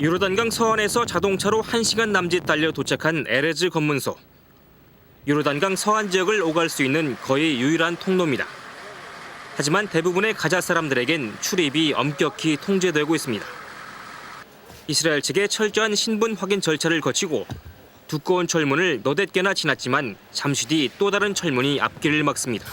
요르단강 서안에서 자동차로 1시간 남짓 달려 도착한 에레즈 검문소. 요르단강 서안 지역을 오갈 수 있는 거의 유일한 통로입니다. 하지만 대부분의 가자 사람들에겐 출입이 엄격히 통제되고 있습니다. 이스라엘 측의 철저한 신분 확인 절차를 거치고 두꺼운 철문을 너댓 개나 지났지만 잠시 뒤 또 다른 철문이 앞길을 막습니다.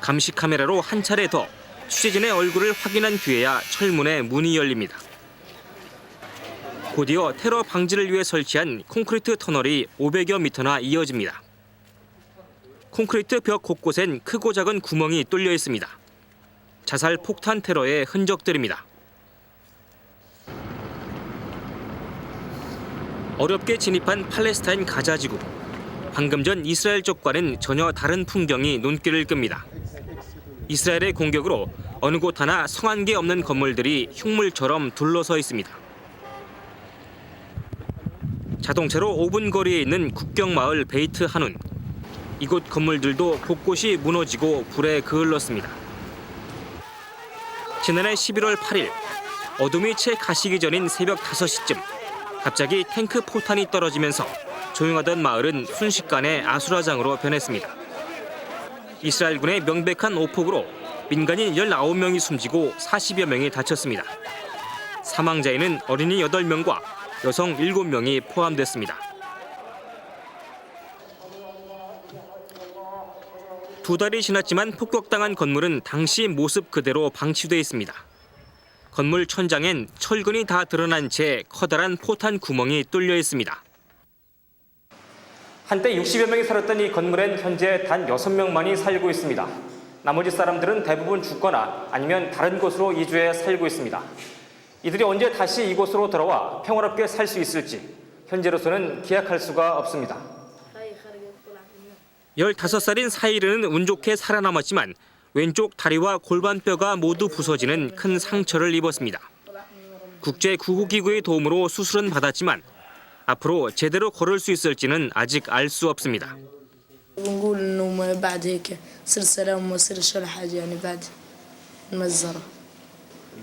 감시 카메라로 한 차례 더 취재진의 얼굴을 확인한 뒤에야 철문의 문이 열립니다. 곧이어 테러 방지를 위해 설치한 콘크리트 터널이 500여 미터나 이어집니다. 콘크리트 벽 곳곳엔 크고 작은 구멍이 뚫려 있습니다. 자살 폭탄 테러의 흔적들입니다. 어렵게 진입한 팔레스타인 가자 지구. 방금 전 이스라엘 쪽과는 전혀 다른 풍경이 눈길을 끕니다. 이스라엘의 공격으로 어느 곳 하나 성한 게 없는 건물들이 흉물처럼 둘러서 있습니다. 자동차로 5분 거리에 있는 국경 마을 베이트 한운. 이곳 건물들도 곳곳이 무너지고 불에 그을렀습니다. 지난해 11월 8일 어둠이 채 가시기 전인 새벽 5시쯤 갑자기 탱크 포탄이 떨어지면서 조용하던 마을은 순식간에 아수라장으로 변했습니다. 이스라엘군의 명백한 오폭으로 민간인 19명이 숨지고 40여 명이 다쳤습니다. 사망자에는 어린이 8명과 여성 7명이 포함됐습니다. 두 달이 지났지만 폭격당한 건물은 당시 모습 그대로 방치돼 있습니다. 건물 천장엔 철근이 다 드러난 채 커다란 포탄 구멍이 뚫려 있습니다. 한때 60여 명이 살았던 이 건물엔 현재 단 6명만이 살고 있습니다. 나머지 사람들은 대부분 죽거나 아니면 다른 곳으로 이주해 살고 있습니다. 이들이 언제 다시 이곳으로 돌아와 평화롭게 살 수 있을지 현재로서는 기약할 수가 없습니다. 15살인 사이르는 운 좋게 살아남았지만 왼쪽 다리와 골반뼈가 모두 부서지는 큰 상처를 입었습니다. 국제 구호기구의 도움으로 수술은 받았지만 앞으로 제대로 걸을 수 있을지는 아직 알 수 없습니다.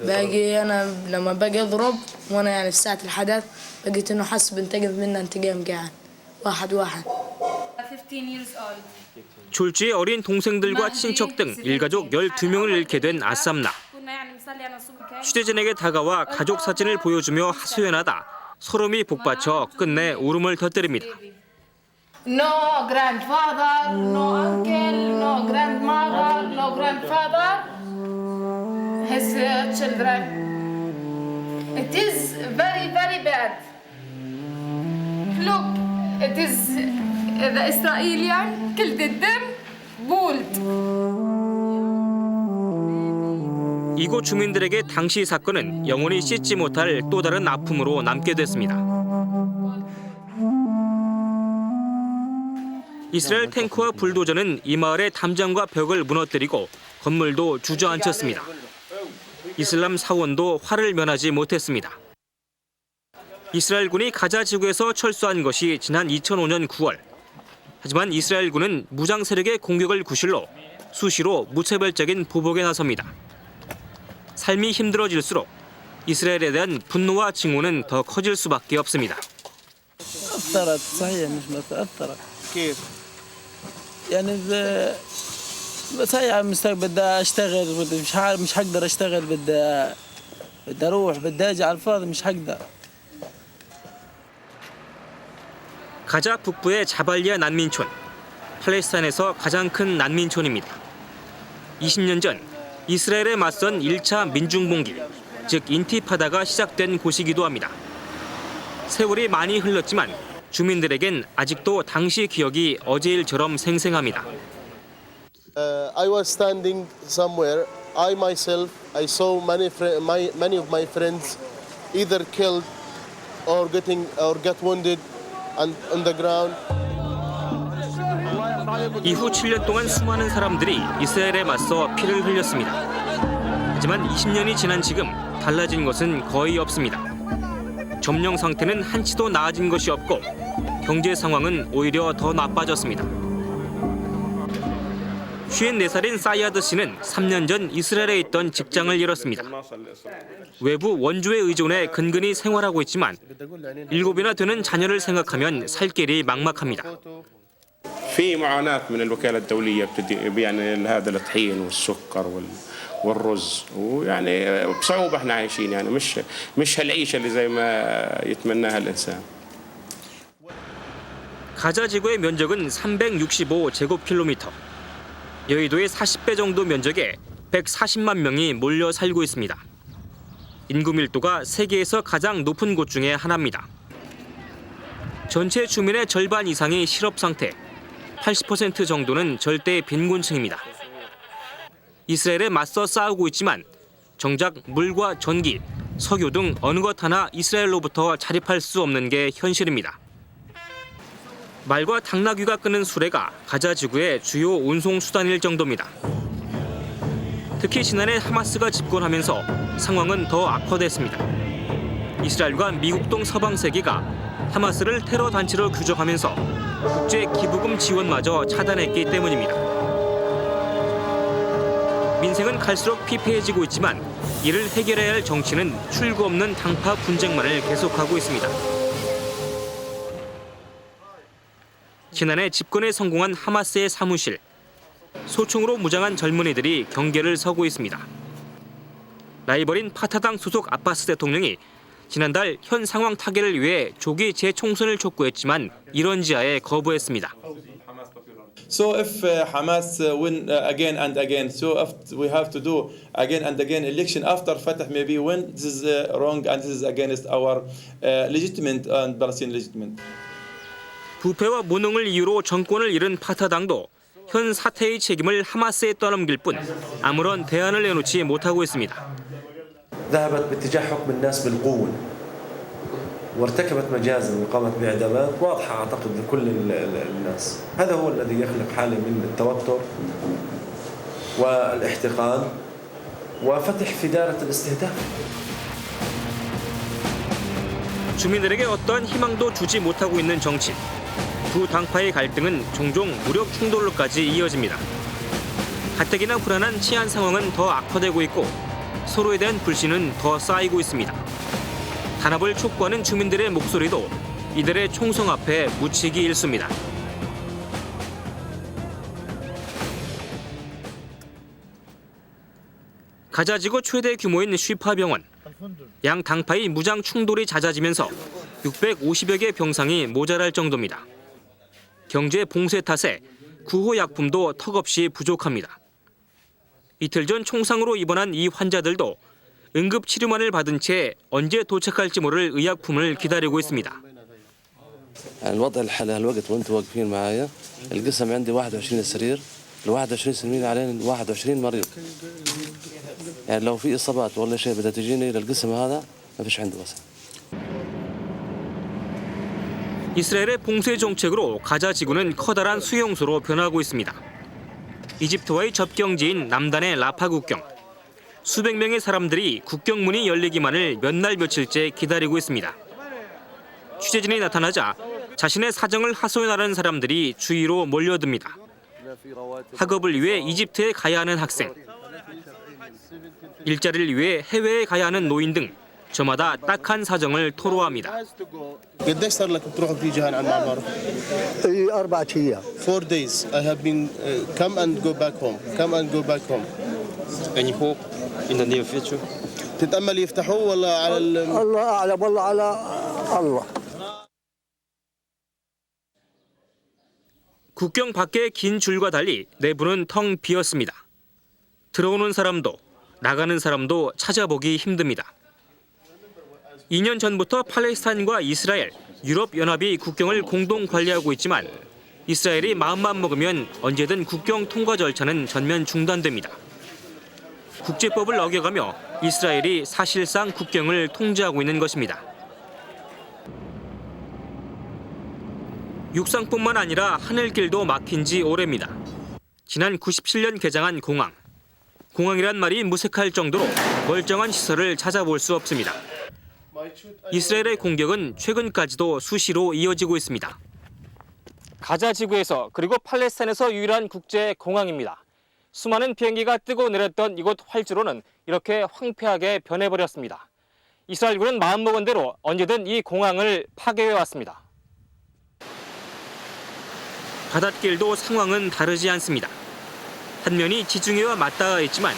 ونقول انه ما بعد هيك صير سلام وما يصيرش ولا حاجه يعني بعد المجزره باقي انا لما باجي اضرب وانا يعني في ساعه الحدث بقيت انه حس بنتقم منا انتقام قاعد واحد واحد 15 years old. 졸지의 어린 동생들과 친척 등 일가족 12명을 잃게 된 아쌈나. كنا يعني بنصلي انا الصبح 취재진에게 다가와 가족 사진을 보여주며 하소연하다 서름이 복받쳐 끝내 울음을 터뜨립니다. No grandfather, no uncle, no grandmother, no grandfather. His uh, children. It is very, very bad. Look, it is uh, the Israelian killed them, bullet. 이곳 주민들에게 당시 사건은 영원히 씻지 못할 또 다른 아픔으로 남게 됐습니다. 이스라엘 탱크와 불도저는 이 마을의 담장과 벽을 무너뜨리고 건물도 주저앉혔습니다. 이슬람 사원도 화를 면하지 못했습니다. 이스라엘군이 가자 지구에서 철수한 것이 지난 2005년 9월. 하지만 이스라엘군은 무장 세력의 공격을 구실로 수시로 무차별적인 보복에 나섭니다. 삶이 힘들어질수록 이스라엘에 대한 분노와 징후는 더 커질 수밖에 없습니다. بس هي على المستقبل بدي أشتغل بدي مش ح... مش حقدر أشتغل بدي بدي أروح بدي أجي على الفاضي مش حقدر 가자 북부의 자발리아 난민촌, 팔레스타인에서 가장 큰 난민촌입니다. 20년 전 이스라엘에 맞선 1차 민중봉기, 즉 인티파다가 시작된 곳이기도 합니다. 세월이 많이 흘렀지만 주민들에겐 아직도 당시 기억이 어제 일처럼 생생합니다. Uh, I was standing somewhere. I myself, I saw many, my, many of my friends either killed or getting or get wounded and on the ground. 이후 7년 동안 수많은 사람들이 이스라엘에 맞서 피를 흘렸습니다. 하지만 20년이 지난 지금 달라진 것은 거의 없습니다. 점령 상태는 한치도 나아진 것이 없고 경제 상황은 오히려 더 나빠졌습니다. 54살인 사이아드 씨는 3년 전 이스라엘에 있던 직장을 잃었습니다. 외부 원조에 의존해 근근히 생활하고 있지만 일곱이나 되는 자녀를 생각하면 살 길이 막막합니다. في معاناة من الوكالة الدولية بتدي يعني هذا الطحين والسكر وال والرز ويعني بصعوبة احنا عايشين يعني مش مش هالعيشة اللي زي ما يتمناها الإنسان 가자 지구의 면적은 365 제곱킬로미터. 여의도의 40배 정도 면적에 140만 명이 몰려 살고 있습니다. 인구 밀도가 세계에서 가장 높은 곳 중에 하나입니다. 전체 주민의 절반 이상이 실업 상태, 80% 정도는 절대 빈곤층입니다. 이스라엘에 맞서 싸우고 있지만 정작 물과 전기, 석유 등 어느 것 하나 이스라엘로부터 자립할 수 없는 게 현실입니다. 말과 당나귀가 끄는 수레가 가자 지구의 주요 운송 수단일 정도입니다. 특히 지난해 하마스가 집권하면서 상황은 더 악화됐습니다. 이스라엘과 미국 등 서방 세계가 하마스를 테러 단체로 규정하면서 국제 기부금 지원마저 차단했기 때문입니다. 민생은 갈수록 피폐해지고 있지만 이를 해결해야 할 정치는 출구 없는 당파 분쟁만을 계속하고 있습니다. 지난해 집권에 성공한 하마스의 사무실. 소총으로 무장한 젊은이들이 경계를 서고 있습니다. 라이벌인 파타당 소속 아바스 대통령이 지난달 현 상황 타개를 위해 조기 재총선을 촉구했지만 이런 지하에 거부했습니다. So if uh, Hamas uh, win uh, again and again, so if we have to do again and again election after Fatah maybe win, this is uh, wrong and this is against our uh, legitimate and Palestinian legitimate. 부패와 무능을 이유로 정권을 잃은 파타당도 현 사태의 책임을 하마스에 떠넘길 뿐 아무런 대안을 내놓지 못하고 있습니다. ذهبت باتجاه حكم الناس بالقوة وارتكبت مجازر وقامت بإعدامات واضحة أعتقد لكل ال- ال- الناس هذا هو الذي يخلق حالة من التوتر والاحتقان وفتح في دائرة الاستهداف 주민들에게 어떠한 희망도 주지 못하고 있는 정치. 두 당파의 갈등은 종종 무력 충돌로까지 이어집니다. 가뜩이나 불안한 치안 상황은 더 악화되고 있고 서로에 대한 불신은 더 쌓이고 있습니다. 단합을 촉구하는 주민들의 목소리도 이들의 총성 앞에 묻히기 일쑤입니다. 가자지구 최대 규모인 쉬파 병원. 양 당파의 무장 충돌이 잦아지면서 650여 개 병상이 모자랄 정도입니다. 경제 봉쇄 탓에 구호 약품도 턱없이 부족합니다. 이틀 전 총상으로 입원한 이 환자들도 응급 치료만을 받은 채 언제 도착할지 모를 의약품을 기다리고 있습니다. الوضع الحالي هالوقت وانتم واقفين معايا القسم عندي 21 سرير ال 21 سرير علينا 21 مريض يعني لو في اصابات ولا شيء بدها تجيني للقسم هذا ما فيش عندي وسع 이스라엘의 봉쇄 정책으로 가자 지구는 커다란 수용소로 변하고 있습니다. 이집트와의 접경지인 남단의 라파 국경. 수백 명의 사람들이 국경문이 열리기만을 몇 날 며칠째 기다리고 있습니다. 취재진이 나타나자 자신의 사정을 하소연하는 사람들이 주위로 몰려듭니다. 학업을 위해 이집트에 가야 하는 학생, 일자리를 위해 해외에 가야 하는 노인 등 저마다 딱한 사정을 토로합니다. قديش صار لك بتروح وبتيجي هون على المعبر؟ أربعة أيام Four days. I have been uh, come and go back home. Come and go back home. Any hope in the near future? تتأمل يفتحوه ولا على ال... الله أعلم والله على الله 국경 밖의 긴 줄과 달리 내부는 텅 비었습니다. 들어오는 사람도 나가는 사람도 찾아보기 힘듭니다. 2년 전부터 팔레스타인과 이스라엘, 유럽 연합이 국경을 공동 관리하고 있지만 이스라엘이 마음만 먹으면 언제든 국경 통과 절차는 전면 중단됩니다. 국제법을 어겨가며 이스라엘이 사실상 국경을 통제하고 있는 것입니다. 육상뿐만 아니라 하늘길도 막힌 지 오래입니다. 지난 97년 개장한 공항. 공항이란 말이 무색할 정도로 멀쩡한 시설을 찾아볼 수 없습니다. 이스라엘의 공격은 최근까지도 수시로 이어지고 있습니다. 가자 지구에서 그리고 팔레스타인에서 유일한 국제 공항입니다. 수많은 비행기가 뜨고 내렸던 이곳 활주로는 이렇게 황폐하게 변해버렸습니다. 이스라엘군은 마음먹은 대로 언제든 이 공항을 파괴해 왔습니다. 바닷길도 상황은 다르지 않습니다. 한 면이 지중해와 맞닿아 있지만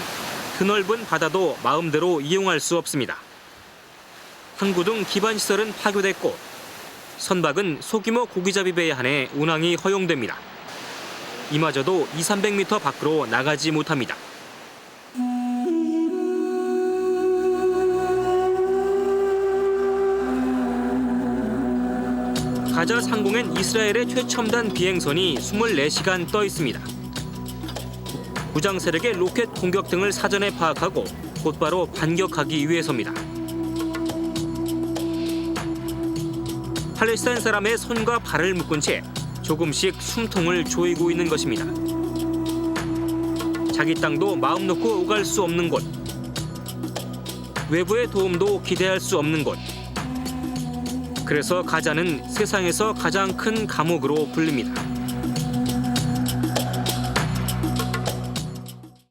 드넓은 바다도 마음대로 이용할 수 없습니다. 항구 등 기반 시설은 파괴됐고 선박은 소규모 고기잡이 배에 한해 운항이 허용됩니다. 이마저도 2, 300m 밖으로 나가지 못합니다. 가자 상공엔 이스라엘의 최첨단 비행선이 24시간 떠 있습니다. 무장 세력의 로켓 공격 등을 사전에 파악하고 곧바로 반격하기 위해서입니다. 팔레스타인 사람의 손과 발을 묶은 채 조금씩 숨통을 조이고 있는 것입니다. 자기 땅도 마음 놓고 오갈 수 없는 곳. 외부의 도움도 기대할 수 없는 곳. 그래서 가자는 세상에서 가장 큰 감옥으로 불립니다.